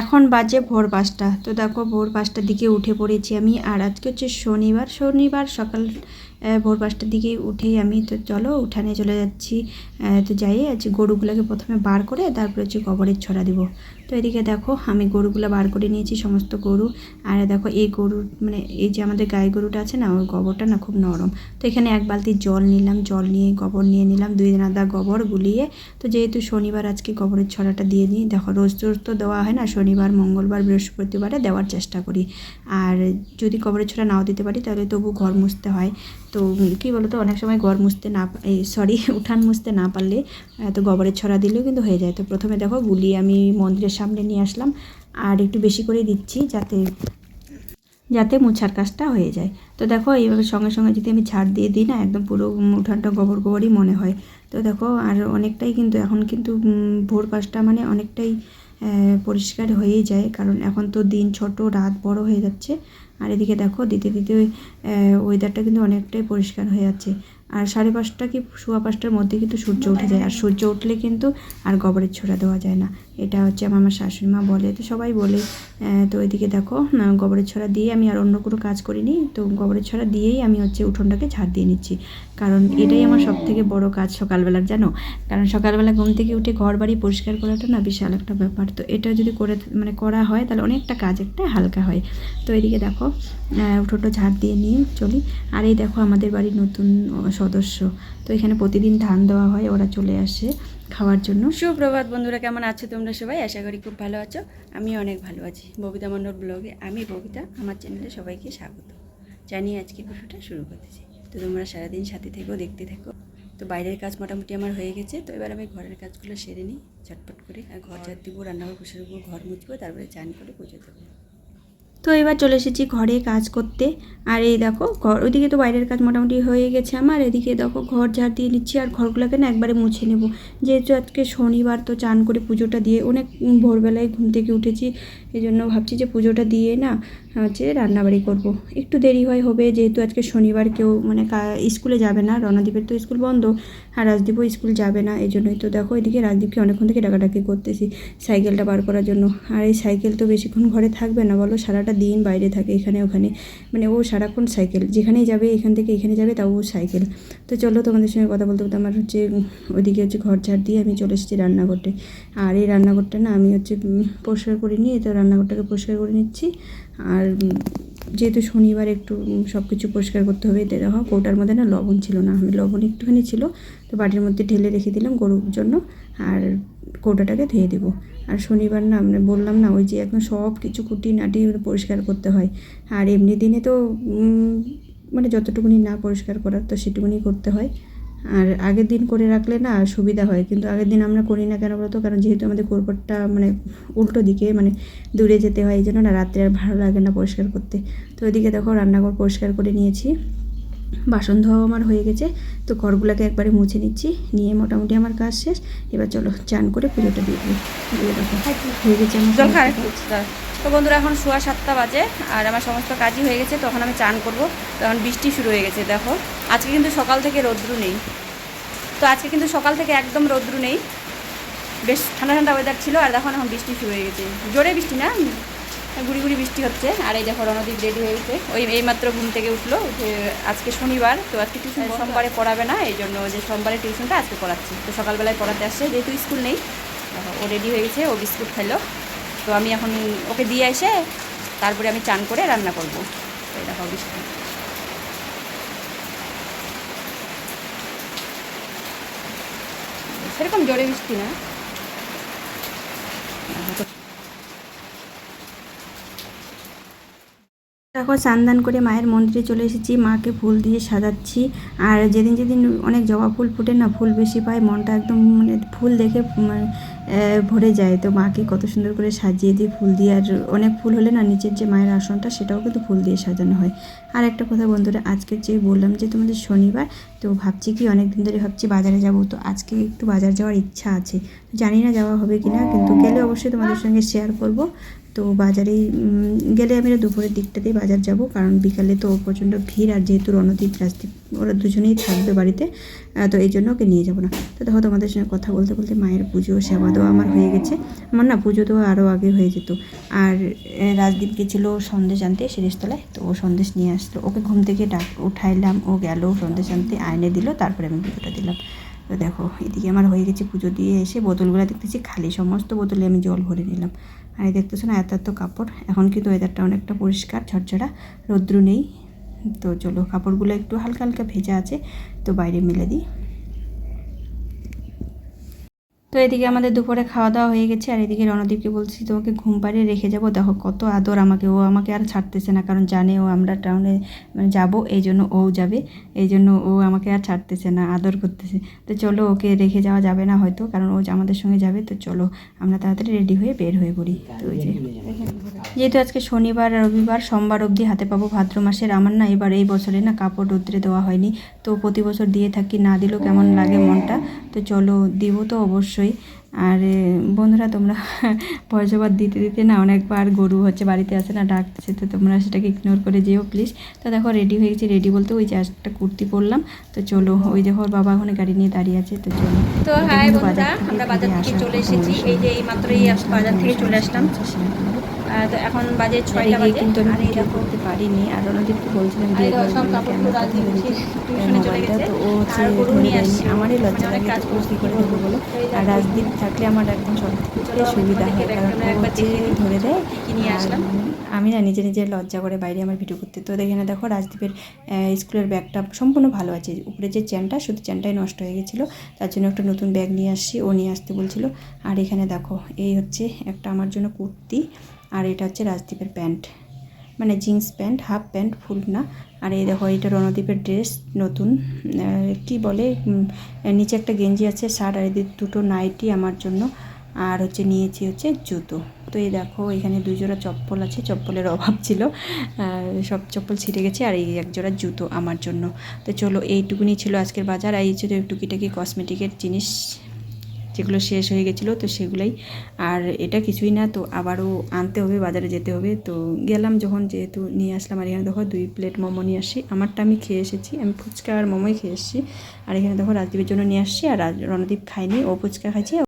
এখন বাজে ভোর পাঁচটা। তো দেখো ভোর পাঁচটার দিকে উঠে পড়েছি আমি। আর আজকে হচ্ছে শনিবার। শনিবার সকাল ভোর পাঁচটার দিকে উঠেই আমি তো চলো উঠানে চলে যাচ্ছি। তো যাই, আজ গরুগুলোকে প্রথমে বার করে তারপরে হচ্ছে গোবরের ছড়া দিব। তো এদিকে দেখো, আমি গরুগুলো বার করে নিয়েছি, সমস্ত গরু। আর দেখো, এই গরু মানে এই যে আমাদের গায়ে গরুটা আছে না, ওর গোবরটা না খুব নরম। তো এখানে এক বালতি জল নিলাম, জল নিয়ে গোবর নিয়ে নিলাম, দুই আদা গোবর গুলিয়ে। তো যেহেতু শনিবার, আজকে গোবরের ছড়াটা দিয়ে দিই দেখো, রোজ রোজ তো দেওয়া হয় না, শনিবার, মঙ্গলবার, বৃহস্পতিবারে দেওয়ার চেষ্টা করি। আর যদি গোবরের ছড়া নাও দিতে পারি, তাহলে তবু ঘর মুছতে হয়। তো কী বলো তো অনেক সময় ঘর মুছতে না এই সরি উঠান মুছতে না পারলে আহ, তো গোবরের ছড়া দিলেও কিন্তু হয়ে যায়। তো প্রথমে দেখো গুলি আমি মন্দিরের সামনে নিয়ে আসলাম আর একটু বেশি করে দিচ্ছি যাতে যাতে মোছার কাজটা হয়ে যায়। তো দেখো এইভাবে সঙ্গে সঙ্গে যদি আমি ছাড় দিয়ে দিই না একদম পুরো উঠানটা গোবর গোবরই মনে হয়। তো দেখো আর অনেকটাই কিন্তু এখন কিন্তু ভোর পাঁচটা মানে অনেকটাই পরিষ্কার হয়েই যায়। কারণ এখন তো দিন ছোট রাত বড় হয়ে যাচ্ছে। আর এদিকে দেখো দিতে দিতে ওয়েদারটা কিন্তু অনেকটাই পরিষ্কার হয়ে যাচ্ছে। আর সাড়ে পাঁচটা কি সোয়া পাঁচটার মধ্যে কিন্তু সূর্য উঠে যায়। আর সূর্য উঠলে কিন্তু আর গোবরের ছোড়া দেওয়া যায় না। এটা হচ্ছে আমার আমার শাশুড়ি মা বলে। তো সবাই বলে তো এদিকে দেখো গোবরের ছড়া দিয়ে আমি আর অন্য কোনো কাজ করিনি। তো গোবরের ছড়া দিয়েই আমি হচ্ছে উঠোনটাকে ঝাড় দিয়ে নিচ্ছি। কারণ এটাই আমার সব থেকে বড় কাজ সকালবেলার, জানো? কারণ সকালবেলা ঘুম থেকে উঠে ঘর বাড়ি পরিষ্কার করাটা না বিশাল একটা ব্যাপার। তো এটা যদি করে মানে করা হয়, তাহলে অনেকটা কাজ একটা হালকা হয়। তো এদিকে দেখো উঠোনটা ঝাড় দিয়ে নিয়ে চলি। আর এই দেখো আমাদের বাড়ির নতুন সদস্য। তো এখানে প্রতিদিন ধান দেওয়া হয়, ওরা চলে আসে খাওয়ার জন্য। সুপ্রভাত বন্ধুরা, কেমন আছো তোমরা সবাই? আশা করি খুব ভালো আছো। আমি অনেক ভালো আছি। ববিতা মণ্ডল ব্লগে আমি, ববিতা, আমার চ্যানেলে সবাইকে স্বাগত। জানিয়ে আজকে ভিডিওটা শুরু করতেছি। তো তোমরা সারাদিন সাথে থেকো, দেখতে থেকো। তো বাইরের কাজ মোটামুটি আমার হয়ে গেছে। তো এবার আমি ঘরের কাজগুলো সেরে নিই, ঝটপট করে। আর ঘর ঝাড় দিব, রান্নাঘর দেবো ঘর মুছবো, তারপরে চান করে পুজো দেবো। তো এবার চলে এসেছি ঘরে কাজ করতে। আর এই দেখো, ঘর ওইদিকে তো বাইরের কাজ মোটামুটি হয়ে গেছে আমার। এদিকে দেখো ঘর ঝাড় দিয়ে নিচ্ছি আর ঘরগুলোকে না একবারে মুছে নেব। যেহেতু আজকে শনিবার, তো চান করে পুজোটা দিয়ে অনেক ভোরবেলায় ঘুম থেকে উঠেছি। এই জন্য ভাবছি যে পুজোটা দিয়ে না, হচ্ছে রান্নাবাড়ি করব। একটু দেরি হয় হবে, যেহেতু আজকে শনিবার কেউ মানে স্কুলে যাবে না। রণদীপের তো স্কুল বন্ধ, আর রাজদীপও স্কুল যাবে না এই জন্যই তো দেখো এদিকে রাজদীপকে অনেকক্ষণ থেকে ডাকাডাকি করতেছি। সাইকেলটা বার করার জন্য। আর এই সাইকেল তো বেশিক্ষণ ঘরে থাকবে না, বলো? সারাটা দিন বাইরে থাকে এখানে ওখানে। মানে ও সারাক্ষণ সাইকেল যেখানেই যাবে এখান থেকে এখানে যাবে তাও ও সাইকেল তো চলো তোমাদের সঙ্গে কথা বলতে বলতে আমার হচ্ছে ওইদিকে হচ্ছে ঘর ঝাড় দিয়ে আমি চলে এসেছি রান্নাঘরটে আর এই রান্নাঘরটা না আমি হচ্ছে পরিষ্কার করে নিয়ে তো রান্নাঘরটাকে পরিষ্কার করে নিচ্ছি। আর যেহেতু শনিবার একটু সব কিছু পরিষ্কার করতে হবে দেখো কৌটার মধ্যে না লবণ ছিল না। আমি লবণ একটুখানি ছিল, তো বাটির মধ্যে ঢেলে রেখে দিলাম গরুর জন্য। আর কৌটাটাকে ধুয়ে দেবো। আর শনিবার না মানে বললাম না, ওই যে একদম সব কিছু খুঁটিনাটি পরিষ্কার করতে হয়। আর এমনি দিনে তো মানে যতটুকুনি না পরিষ্কার করার তো সেটুকুনি করতে হয়। আর আগের দিন করে রাখলে না সুবিধা হয়, কিন্তু আগের দিন আমরা করি না কেন বলতো? কারণ যেহেতু আমাদের কোরপাটটা মানে উল্টো দিকে মানে দূরে যেতে হয়, এই জন্য না রাত্রে আর ভালো লাগে না পরিষ্কার করতে। তো ওইদিকে দেখো রান্নাঘর পরিষ্কার করে নিয়েছি। বাসন ধোয়া আমার হয়ে গেছে তো ঘরগুলোকে একবারে মুছে নিচ্ছি নিয়ে মোটামুটি আমার কাজ শেষ। এবার চলো চান করে পুজোটা দিয়ে দেখো হয়ে গেছে আমার। তো বন্ধুরা এখন সোয়া সাতটা বাজে আর আমার সমস্ত কাজই হয়ে গেছে তখন আমি চান করব। তখন বৃষ্টি শুরু হয়ে গেছে দেখো। আজকে কিন্তু সকাল থেকে রৌদ্রু নেই। তো আজকে কিন্তু সকাল থেকে একদম রৌদ্রু নেই। বেশ ঠান্ডা ঠান্ডা ওয়েদার ছিল আর দেখো এখন বৃষ্টি শুরু হয়ে গেছে। জোরে বৃষ্টি না? গুড়ি গুড়ি বৃষ্টি হচ্ছে। আর এই দেখো রণদীপ রেডি হয়ে গেছে। ওই এইমাত্র ঘুম থেকে উঠল যে আজকে শনিবার তো আজকে টিউশন সোমবারে পড়াবে না এই জন্য যে সোমবারে টিউশনটা আজকে পড়াচ্ছি। তো সকালবেলায় পড়াতে আসছে যেহেতু স্কুল নেই ও রেডি হয়ে গেছে ও বিস্কুট খেলো। তো আমি এখন ওকে দিয়ে এসে তারপরে আমি চান করে রান্না করব। এই দেখো বৃষ্টি সেরকম জোরে বৃষ্টি না। দেখো স্নান করে মায়ের মন্দিরে চলে এসেছি। মাকে ফুল দিয়ে সাজাচ্ছি। আর যেদিন যেদিন অনেক জবা ফুল ফুটে না, ফুল বেশি পায়, মনটা একদম মানে ফুল দেখে মানে ভরে যায়। তো মাকে কত সুন্দর করে সাজিয়ে দিই ফুল দিয়ে। আর অনেক ফুল হলে না, নিচের যে মায়ের আসনটা, সেটাও কিন্তু ফুল দিয়ে সাজানো হয়। আর একটা কথা বন্ধুরা, আজকে যে বললাম যে তোমাদের শনিবার, তো ভাবছি কি অনেক দিন ধরে ভাবছি বাজারে যাব। তো আজকে একটু বাজার যাওয়ার ইচ্ছা আছে। জানি না যাওয়া হবে কি না কিন্তু গেলে অবশ্যই তোমাদের সঙ্গে শেয়ার করব। তো বাজারেই উম, গেলে আমি দুপুরের দিকটাতেই বাজার যাব কারণ বিকালে তো প্রচণ্ড ভিড় আর যেহেতু রণদীপ রাজদীপ ওরা দুজনেই থাকবে বাড়িতে তো এই জন্য ওকে নিয়ে যাব না। তো দেখো তোমাদের সঙ্গে কথা বলতে বলতে মায়ের পুজো সেবা দেওয়া আমার হয়ে গেছে। আমার না পুজো দেওয়া আরও আগে হয়ে যেত। আর রাজদীপ গেছিল সন্দেশ আনতে শিরিষতলায় তো ও সন্দেশ নিয়ে আসলো। ওকে ঘুম থেকে ডাক উঠাইলাম ও গেল সন্দেশ আনতে আয়নে দিল তারপরে আমি পুজোটা দিলাম। তো দেখো এদিকে আমার হয়ে গেছে পুজো দিয়ে এসে বোতলগুলো দেখতেছি খালি সমস্ত বোতলে আমি জল ভরে নিলাম। আর এই দেখতেছো না, এত এত কাপড়। এখন কিন্তু ওয়েদারটা অনেকটা পরিষ্কার, ঝরঝরা, রৌদ্র নেই। তো চলো, কাপড়গুলো একটু হালকা হালকা ভেজা আছে, তো বাইরে মেলে দিই। তো এদিকে আমাদের দুপুরে খাওয়া দাওয়া হয়ে গেছে, আর এদিকে রণদীপকে বলছি, তোমাকে ঘুম পাড়িয়ে রেখে যাব। দেখো কত আদর আমাকে, ও আমাকে আর ছাড়তেছে না, কারণ জানে ও আমরা টাউনে মানে যাব, এই জন্য ও যাবে, এই জন্য ও আমাকে আর ছাড়তেছে না, আদর করতেছে। তো চলো ওকে রেখে যাওয়া যাবে না হয়তো, কারণ ও আমাদের সঙ্গে যাবে, তো চলো আমরা তাড়াতাড়ি রেডি হয়ে বের হয়ে পড়ি। তো ওই যেহেতু আজকে শনিবার রবিবার, সোমবার অবধি হাতে পাবো ভাদ্র মাসের আমার না, এবার এই বছরে না কাপড় রৌদ্রে দেওয়া হয়নি। তো প্রতি বছর দিয়ে থাকি, না দিলেও কেমন লাগে মনটা তো চলো দেবো তো অবশ্যই। আর বন্ধুরা তোমরা পয়সাবার দিতে দিতে না অনেকবার গরু হচ্ছে বাড়িতে আসে না ডাকছে তো তোমরা সেটাকে ইগনোর করে যেও প্লিজ তো দেখো রেডি হয়ে গেছি রেডি বলতে ওই যে একটা কুর্তি পরলাম। তো চলো ওই দেখো বাবা ওখানে গাড়ি নিয়ে দাঁড়িয়ে আছে তো চলো। তো হাই বন্ধুরা আমরা বাজার থেকে চলে এসেছি। এই যে এই মাত্রই আস- বাজার থেকে চলে আসলাম। আহ, তো এখন বাজে ছয়টা বাজে। কিন্তু আমি ভিডিও করতে পারিনি। আর ওনাদেরকে বলছিলাম মোবাইলটা তো ও হচ্ছে ধরে দেয়নি আমারই লজ্জা লাগে কাজ ও কী করে করছে। দেবো বলো? আর রাজদীপ থাকলে আমার একদম সব থেকে সুবিধা হয় কারণ হচ্ছে ধরে দেয়। আমি না নিজে নিজে লজ্জা করে বাইরে আমার ভিডিও করতে। তো দেখে না দেখো রাজদীপের স্কুলের ব্যাগটা সম্পূর্ণ ভালো আছে। উপরে যে চেনটা শুধু চেনটাই নষ্ট হয়ে গেছিল। তার জন্য একটা নতুন ব্যাগ নিয়ে আসছি। ও নিয়ে আসতে বলছিল। আর এখানে দেখো এই হচ্ছে একটা আমার জন্য কুর্তি। আর এটা হচ্ছে রাজদীপের প্যান্ট। মানে jeans pant, half pant, full না। আর এই দেখো, এটা রণদীপের ড্রেস, নতুন। কি বলে? নিচে একটা গেঞ্জি আছে, শার্ট, আর এদের দুটো নাইটি আমার জন্য। আর হচ্ছে নিয়েছি হচ্ছে জুতো। তো এই দেখো, এখানে দুই জোড়া চপ্পল আছে, চপ্পলের অভাব ছিল। সব চপ্পল ছিঁড়ে গেছে, আর এই এক জোড়া জুতো আমার জন্য। তো চলো, এইটুকুনি ছিল আজকের বাজার। আর এই ছিল টুকিটাকি কসমেটিকের জিনিস। যেগুলো শেষ হয়ে গেছিল, তো সেগুলোই। আর এটা কিছুই না, তো আবারও আনতে হবে, বাজারে যেতে হবে। তো গেলাম যখন যেহেতু নিয়ে আসলাম, আর এখানে দেখো দুই প্লেট মোমো নিয়ে আসি আমারটা আমি খেয়ে এসেছি, আমি ফুচকা আর মোমোই খেয়ে এসেছি। আর এখানে দেখো রাজদীপের জন্য নিয়ে আসছি, আর রণদীপ খাইনি ও ফুচকা খাইছে